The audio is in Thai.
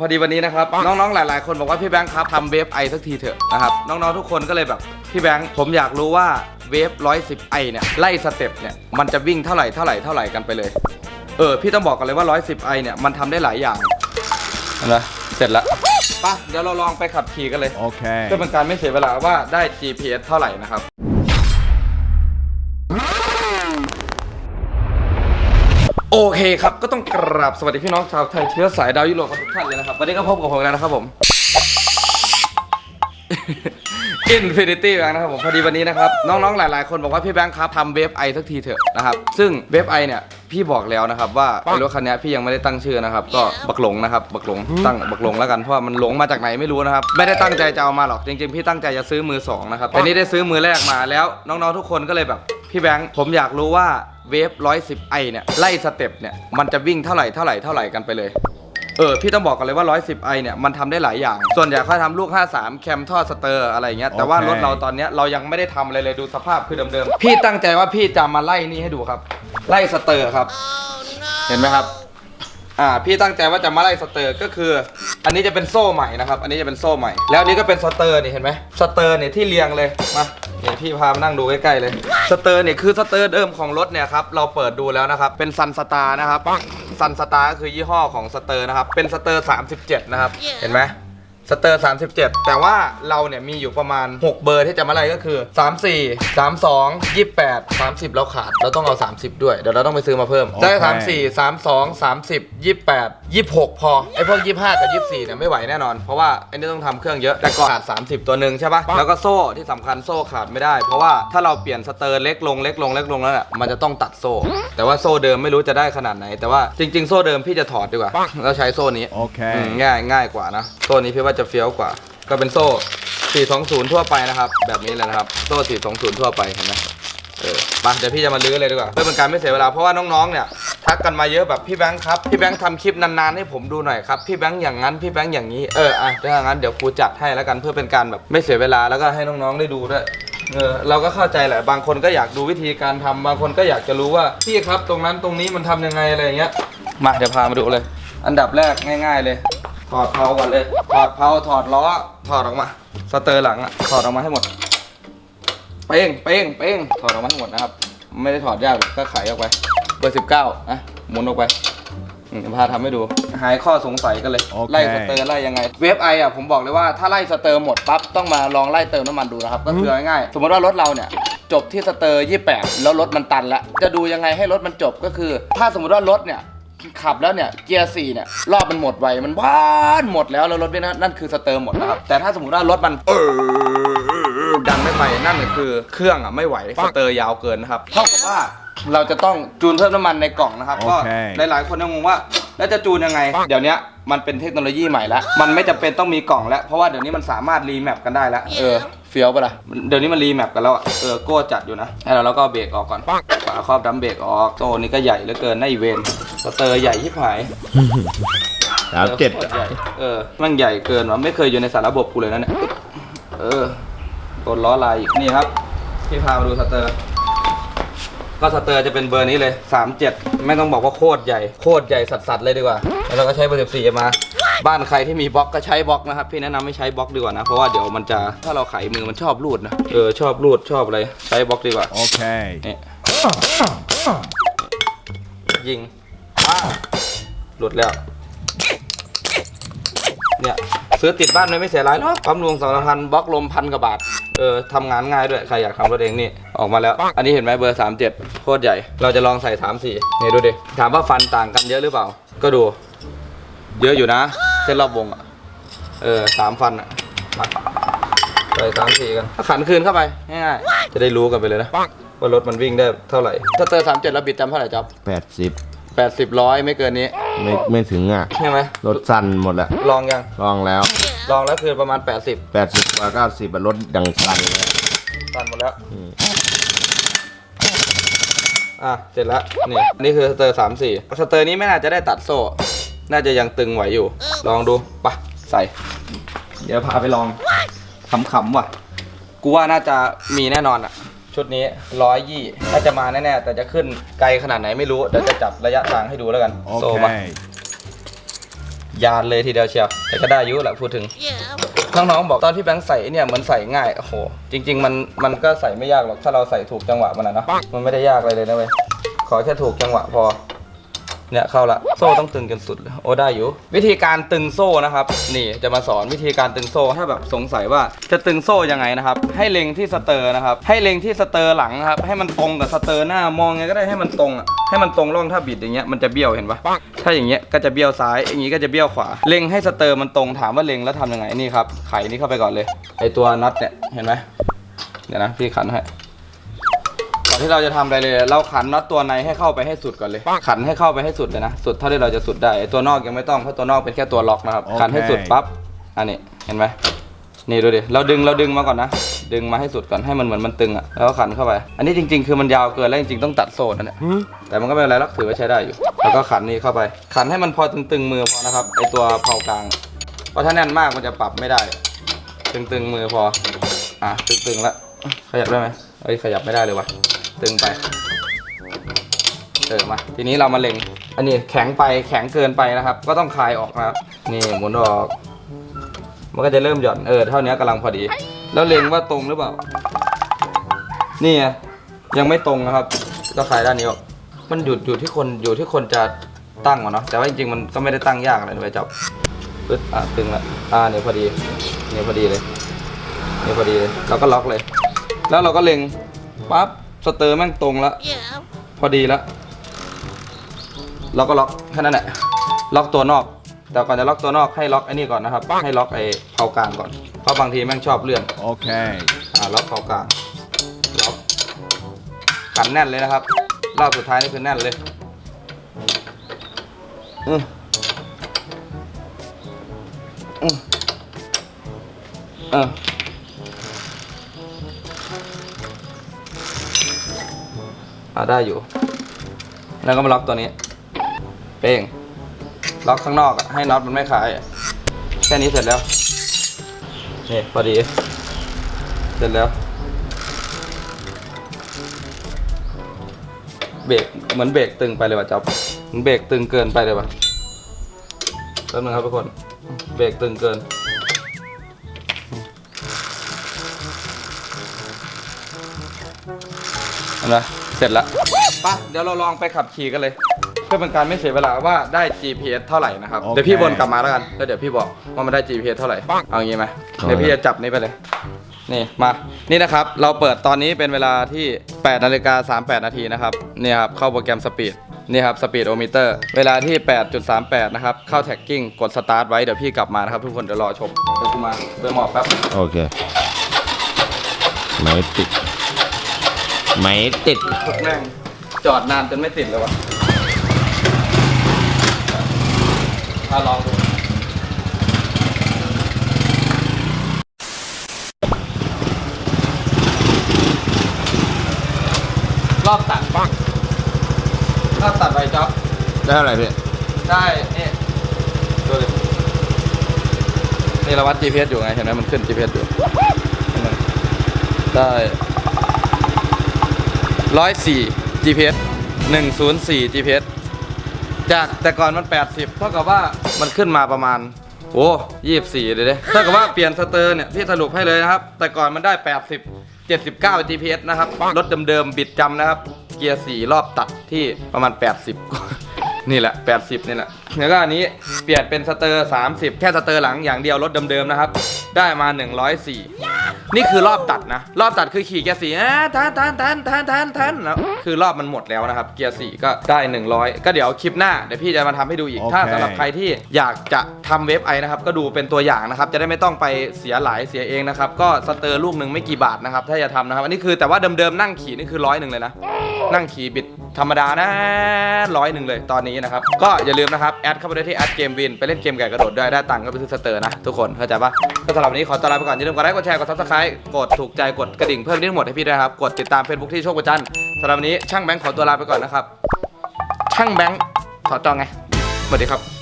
พอดีวันนี้นะครับน้องๆหลาย ๆ คนบอกว่าพี่แบงค์ครับทำเวฟไอสักทีเถอะนะครับน้องๆทุกคนก็เลยแบบพี่แบงค์ผมอยากรู้ว่าเวฟ110ไอเนี่ยไล่สเต็ปเนี่ยมันจะวิ่งเท่าไหร่เท่าไหร่เท่าไหร่กันไปเลย เออพี่ต้องบอกกันเลยว่า110ไอเนี่ยมันทำได้หลายอย่างเห็นไหมเสร็จแล้วปะเดี๋ยวเราลองไปขับขี่กันเลย Okay. เพื่อเป็นการไม่เสียเวลาว่าได้ GPS เท่าไหร่นะครับ โอเคครับ ก็ต้องกราบสวัสดีพี่น้องชาวไทยเชื้อสายดาวยุโรปทุกท่านเลยนะครับ วันนี้ก็พบกับผมแล้วนะครับผม Infinity Bank นะครับผมพอดีวันนี้นะครับ น้องๆ หลายๆ คนบอกว่าพี่แบงค์ครับทำเวฟไอสักทีเถอะนะครับ ซึ่งเวฟไอเนี่ย พี่บอกแล้วนะครับ ว่าไอ้รถคันนี้พี่ยังไม่ได้ตั้งชื่อนะครับ ก็บักหลงนะครับ บักหลงตั้งบักหลงแล้วกันเพราะว่ามันหลงมาจากไหนไม่รู้นะครับ ไม่ได้ตั้งใจจะเอามาหรอกจริงๆ พี่ตั้งใจจะซื้อมือสองนะครับแต่นี่ได้ซื้อมือแรกมาแล้ว น้องๆทุกคนก็เลยแบบพี่แบงค์ผมอยากรู้ว่า เวฟ110ไอเนี่ยไล่สเต็ปเนี่ยมันจะวิ่งเท่าไหร่เท่าไหร่เท่าไหร่กันไปเลย เออพี่ต้องบอกกันเลยว่า 110ไอเนี่ยมันทำได้หลายอย่าง ส่วนใหญ่เขาทำลูก 53 แคมท่อสเตอร์อะไรอย่างเงี้ยแต่ว่าโอเครถเราตอนเนี้ยเรายังไม่ได้ทำอะไรเลยดูสภาพคือเดิมๆพี่ตั้งใจว่าพี่จะมาไล่นี่ให้ดูครับ ไล่สเตอร์ครับ เห็นไหมครับ อ่าพี่ตั้งใจว่าจะมาไล่สเตอร์ก็คือ อันนี้จะเป็นโซ่ใหม่นะครับ อันนี้จะเป็นโซ่ใหม่ แล้วอันนี้ก็เป็นสเตอร์นี่เห็นไหมสเตอร์เนี่ยที่เรียงเลยมาเดี๋ยวพี่พามานั่งดูใกล้ๆเลยสเตอร์เนี่ยคือสเตอร์เดิมของรถเนี่ยครับเราเปิดดูแล้วนะครับเป็นซันสตาร์นะครับซันสตาร์ก็คือยี่ห้อของสเตอร์นะครับเป็นสเตอร์37นะครับเห็นไหม สเตอร์ 37 แต่ว่าเราเนี่ยมีอยู่ประมาณ 6 เบอร์ที่จะมาไล่ก็คือ 34 32 28 30 เราขาด เราต้องเอา 30 ด้วย เดี๋ยวเราต้องไปซื้อมาเพิ่มโอเคได้ 34 32 30 28 26 พอ ไอพวก 25 กับ 24 เนี่ยไม่ไหวแน่นอน เพราะว่าไอ้นี่ต้องทำเครื่องเยอะ แต่ก่อนขาด 30 ตัวหนึ่งใช่ปะแล้วก็โซ่ที่สำคัญโซ่ขาดไม่ได้ เพราะว่าถ้าเราเปลี่ยนสเตอร์เล็กลงเล็กลงเล็กลงแล้วน่ะมันจะต้องตัดโซ่ แต่ว่าโซ่เดิมไม่รู้จะได้ขนาดไหน แต่ว่าจริง ๆ โซ่เดิมพี่จะถอดดีกว่าแล้วใช้โซ่นี้ โอเคอืมง่ายง่ายกว่านะ โซ่นี้พี่ว่าจะเฟี้ยวกว่า ก็เป็นโซ่ 420 ทั่วไปนะครับ แบบนี้เลยนะครับ โซ่ 420 ทั่วไปเห็นไหมเออมาเดี๋ยวพี่จะมาลื้อเลยดีกว่าเพื่อเป็นการไม่เสียเวลาเพราะว่าน้องๆเนี่ยทักกันมาเยอะแบบพี่แบงค์ครับพี่แบงค์ทำคลิปนานๆให้ผมดูหน่อยครับพี่แบงค์อย่างนั้นพี่แบงค์อย่างนี้เอออะถ้าอย่างนั้นเดี๋ยวกูจัดให้แล้วกันเพื่อเป็นการแบบไม่เสียเวลาแล้วก็ให้น้องๆได้ดูด้วยเออเราก็เข้าใจแหละบางคนก็อยากดูวิธีการทำบางคนก็อยากจะรู้ว่าพี่ครับตรงนั้นตรงนี้มันทำยังไงอะไรเงี้ยมาเดี๋ยวพามาดูเลย อันดับแรกง่าย ๆ เลย ถอดเพลาก่อนเลย ถอดเพลาถอดล้อ ถอดออกมา สเตอร์หลังอะถอดออกมาให้หมด เป้ง เป้ง เป้ง ถอดออกมาให้หมดนะครับ ไม่ได้ถอดยากหรอกก็ไขออกไป เบอร์สิบเก้านะหมุนออกไปอืมเดี๋ยวพาทำให้ดู หายข้อสงสัยกันเลย โอเค ไล่สเตอร์ไล่ยังไง เวฟไออะผมบอกเลยว่าถ้าไล่สเตอร์หมดปั๊บต้องมาลองไล่เติมน้ำมันดูนะครับ ก็คือเอาง่ายๆสมมติว่ารถเราเนี่ย จบที่สเตอร์ 28 แล้วรถมันตันแล้ว จะดูยังไงให้รถมันจบก็คือ ถ้าสมมติว่ารถเนี่ย ขับแล้วเนี่ยเกียร์สี่เนี่ยรอบมันหมดไวมันว่านหมดแล้วแล้วรถไม่นั่นนั่นคือสเตอร์หมดนะครับแต่ถ้าสมมติว่ารถมันเออดันไม่ไปนั่นก็คือเครื่องอะไม่ไหวสเตอร์ยาวเกินนะครับเท่ากับว่าเราจะต้องจูนเพิ่มน้ำมันในกล่องนะครับก็โอเคหลายๆคนยังงงว่าแล้วจะจูนยังไง เดี๋ยวเนี้ยมันเป็นเทคโนโลยีใหม่แล้ว มันไม่จำเป็นต้องมีกล่องแล้ว เพราะว่าเดี๋ยวนี้มันสามารถรีแมปกันได้แล้ว เออ เฟี้ยวปะล่ะ เดี๋ยวนี้มันรีแมปกันแล้วอะเออ โก้จัดอยู่นะให้เราแล้วก็เบรกออกก่อนฝาครอบดัมเบรกออก โซ่นี่ก็ใหญ่เหลือเกินในะอีเวนส เตอร์ใหญ่ที่หายสามเจ็ดออโคตรใหญ่เออมันใหญ่เกินวะไม่เคยอยู่ในสารระบบกูเลยนะเนี่ยเออโดนล้อลายอีกนี่ครับพี่พามาดูสเตอร์ก็สเตอร์จะเป็นเบอร์นี้เลย 37 ไม่ต้องบอกว่าโคตรใหญ่ โคตรใหญ่สัสๆเลยดีกว่า แล้วเราก็ใช้เบอร์14มา บ้านใครที่มีบล็อกก็ใช้บล็อกนะครับ พี่แนะนำไม่ใช้บล็อกดีกว่านะ เพราะว่าเดี๋ยวมันจะ ถ้าเราไขมือมันชอบรูดนะ เออ ชอบรูดชอบอะไร ใช้บล็อกดีกว่า Okay. นี่ยิง อ้าวหลุดแล้ว เนี่ยซื้อติดบ้านเลยไม่เสียรายหรอกปั๊มรวงสองพันบล็อกลมพันกว่าบาท เออทำงานง่ายด้วย ใครอยากทำรถเองนี่ ออกมาแล้ว อันนี้เห็นไหมเบอร์ 37 โคตรใหญ่ เราจะลองใส่ 34นี่ดูดิ ถามว่าฟันต่างกันเยอะหรือเปล่า ก็ดู เยอะอยู่นะ เส้นรอบวงอะ เออสามฟันอะมาใส่สามสี่กันถ้าขันคืนเข้าไป ง่ายๆ จะได้รู้กันไปเลยนะ ว่ารถมันวิ่งได้เท่าไหร่ ถ้าเตอร์สามเจ็ดแล้วบิดจำเท่าไหร่จ๊อบ แปดสิบ แปดสิบร้อยไม่เกินนี้ไม่ไม่ถึงอะใช่ไหมรถสั้นหมดแล้วลองยังลองแล้ว ลองแล้วคือประมาณ80แปดสิบกว่าเก้าสิบรถดังสั้นเลยตันหมดแล้วอืมอะเสร็จแล้วนี่นี่คือสเตอร์สามสี่สเตอร์นี้ไม่น่าจะได้ตัดโซ่ น่าจะยังตึงไหวอยู่ ลองดูไปะใส่ เดี๋ยวพาไปลองขำๆว่ะ กูว่าน่าจะมีแน่นอนอะ ชุดนี้ร้อยยี่น่าจะมาแน่ๆแต่จะขึ้นไกลขนาดไหนไม่รู้เดี๋ยวจะจับระยะทางให้ดูแล้วกันโอโซ่เคมายานเลยทีเดียวเชียวแต่ก็ได้อยุแหละพูดถึงน้องๆบอกตอนที่แบงค์ใส่เนี่ยเหมือนใส่ง่ายโอ้โหจริง ๆ มันมันก็ใส่ไม่ยากหรอกถ้าเราใส่ถูกจังหวะมันนะเนาะมันไม่ได้ยากอะไรเลยนะเว้ยขอแค่ถูกจังหวะพอ เนี่ยเข้าละโซ่ต้องตึงจนสุดโอ้ได้อยู่ วิธีการตึงโซ่นะครับ นี่จะมาสอนวิธีการตึงโซ่ถ้าแบบสงสัยว่าจะตึงโซ่ยังไงนะครับ ให้เล็งที่สเตอร์นะครับ ให้เล็งที่สเตอร์หลังครับ ให้มันตรงกับสเตอร์หน้ามองไงก็ได้ให้มันตรงอะให้มันตรงร่องถ้าบิดอย่างเงี้ยมันจะเบี้ยวเห็นปะถ้าอย่างเงี้ยก็จะเบี้ยวซ้ายอย่างงี้ก็จะเบี้ยวขวา เล็งให้สเตอร์มันตรงถามว่าเล็งแล้วทำยังไงนี่ครับไขนี่เข้าไปก่อนเลยไอตัวน็อตเนี่ยเห็นไหมเดี๋ยวนะพี่ขันให้ อนที่เราจะทำอะไรเลย เราขันน็อตตัวในให้เข้าไปให้สุดก่อนเลย ขันให้เข้าไปให้สุดเลยนะ สุดเท่าที่เราจะสุดได้ไอ้ตัวนอกยังไม่ต้องเพราะตัวนอกเป็นแค่ตัวล็อกนะครับ โอเค ขันให้สุดปั๊บ อันนี้เห็นไหมนี่ดูดิ เราดึงเราดึงมาก่อนนะ ดึงมาให้สุดก่อนให้มันเหมือนมันตึงอะ แล้วก็ขันเข้าไป อันนี้จริง ๆ คือมันยาวเกินแล้วจริงๆต้องตัดโซ่นั่นแหละ แต่มันก็ไม่เป็นไรหรอกถือว่าใช้ได้อยู่ แล้วก็ขันนี่เข้าไป ขันให้มันพอตึงๆมือพอนะครับไอตัวเผากลาง เพราะถ้าแน่นมากมันจะปรับไม่ได้ ตึงๆมือพอ อะตึงๆแล้วขยับได้ไหมเอ้ยขยับไม่ได้เลยว่ะ ตึงไปเออมาทีนี้เรามาเล็ง อันนี้แข็งไปแข็งเกินไปนะครับ ก็ต้องคลายออกนะครับ นี่หมุนออก มันก็จะเริ่มหย่อนเออเท่านี้กำลังพอดี แล้วเล็งว่าตรงหรือเปล่า นี่ไงยังไม่ตรงนะครับ ก็คลายด้านนี้ออกมันหยุดอยู่ที่คนอยู่ที่คนจะตั้งอะเนาะแต่ว่าจริงๆมันก็ไม่ได้ตั้งยากอะไรเลยจับปึ๊ดอะตึงละอ่าเนี่ยพอดีเนี่ยพอดีเลยเนี่ยพอดีเลยเราก็ล็อกเลย แล้วเราก็เล็งปั๊บ สเตอร์แม่งตรงแล้วพอดีแล้วเราก็ล็อกแค่นั้นแหละล็อกตัวนอก แต่ก่อนจะล็อกตัวนอกให้ล็อกไอ้นี่ก่อนนะครับ ให้ล็อกไอ้เผากลางก่อนเพราะบางทีแม่งชอบเลื่อน Okay. อ่าล็อกเผากลางล็อกขันแน่นเลยนะครับรอบสุดท้ายนี่คือแน่นเลยอืมอืมเออ อ่าได้อยู่ แล้วก็มาล็อกตัวนี้ เป้ง ล็อกข้างนอกอะให้น็อตมันไม่ขายอะแค่นี้เสร็จแล้ว นี่พอดี เสร็จแล้ว เบรกเหมือนเบรกตึงไปเลยว่ะจ๊อบเหมือนเบรกตึงเกินไปเลยว่ะแป๊บนึงครับทุกคน เบรกตึงเกิน เห็นไหม เสร็จแล้วปะเดี๋ยวเราลองไปขับขี่กันเลย เพื่อเป็นการไม่เสียเวลาว่าได้ GPS เท่าไหร่นะครับ โอเคเดี๋ยวพี่วนกลับมาแล้วกัน แล้วเดี๋ยวพี่บอกว่ามันได้ GPS เท่าไหร่ เอางี้ไหมเดี๋ยวพี่จะจับนี้ไปเลย นี่มา นี่นะครับ เราเปิดตอนนี้เป็นเวลาที่8นาฬิกา38 นาทีนะครับ นี่ครับ เข้าโปรแกรมสปีด นี่ครับ สปีดโอมิเตอร์ เวลาที่ 8.38 นะครับ เข้าแท็กกิ้ง กดสตาร์ทไว้ เดี๋ยวพี่กลับมานะครับทุกคน เดี๋ยวรอชม เดี๋ยวกูมาเดินหมอบแป๊บ Okay. ไม่ติด ไม่ติดแม่งจอดนานจนไม่ติดเลยวะถ้าลองดูรอบตัดปังรอบตัดไปจ๊อบได้เท่าไหร่พี่ได้นี่ดูดินี่เราวัด GPS อยู่ไงเห็นไหมมันขึ้น GPS อยู่เห็นไหมได้ ร้อยสี่ GPS หนึ่งศูนย์สี่ GPS จากแต่ก่อนมัน 80 เท่ากับว่ามันขึ้นมาประมาณ โอ้ยี่สี่เลยเด้เท่ากับว่าเปลี่ยนสเตอร์เนี่ยพี่สรุปให้เลยนะครับ แต่ก่อนมันได้ 80 79 GPS นะครับ รถเดิมๆบิดจำนะครับ เกียร์ 4 รอบตัดที่ประมาณ 80 นี่แหละ 80 นี่แหละ แล้วก็อันนี้เปลี่ยนเป็นสเตอร์ 30 แค่สเตอร์หลังอย่างเดียวรถเดิมๆนะครับ ได้มา 104 นี่คือรอบตัดนะ รอบตัดคือขี่แกสีอ่าทันทันทันทันทันทันแล้ว คือรอบมันหมดแล้วนะครับ เกียร์สี่ก็ได้ 100 ก็เดี๋ยวคลิปหน้าเดี๋ยวพี่จะมาทำให้ดูอีก โอเค ถ้าสำหรับใครที่อยากจะทำเว็บไอนะครับ ก็ดูเป็นตัวอย่างนะครับ จะได้ไม่ต้องไปเสียหลายเสียเองนะครับ ก็สเตอร์ลูกหนึ่งไม่กี่บาทนะครับ ถ้าจะทำนะครับ อันนี้คือแต่ว่าเดิมๆนั่งขี่นี่คือร้อยหนึ่งเลยนะ นั่งขี่บิดธรรมดานะร้อยหนึ่งเลยตอนนี้นะครับ ก็อย่าลืมนะครับ แอดเข้าไปได้ที่แอดเกมวินไปเล่นเกมไก่กระโดดด้วยได้ตังค์ก็ไปซื้อสเตอร์นะทุกคนเข้าใจปะก็สำหรับวันนี้ขอตัวลาไปก่อนอย่าลืมกดไลค์กดแชร์กดซับสไครต์กดถูกใจกดกระดิ่งเพิ่มที่ทั้งหมดให้พี่ด้วยนะครับกดติดตามเฟซบุ๊กที่โชคประจันสำหรับวันนี้ช่างแบงค์ขอตัวลาไปก่อนนะครับ ช่างแบงค์ถอดจองไงสวัสดีครับ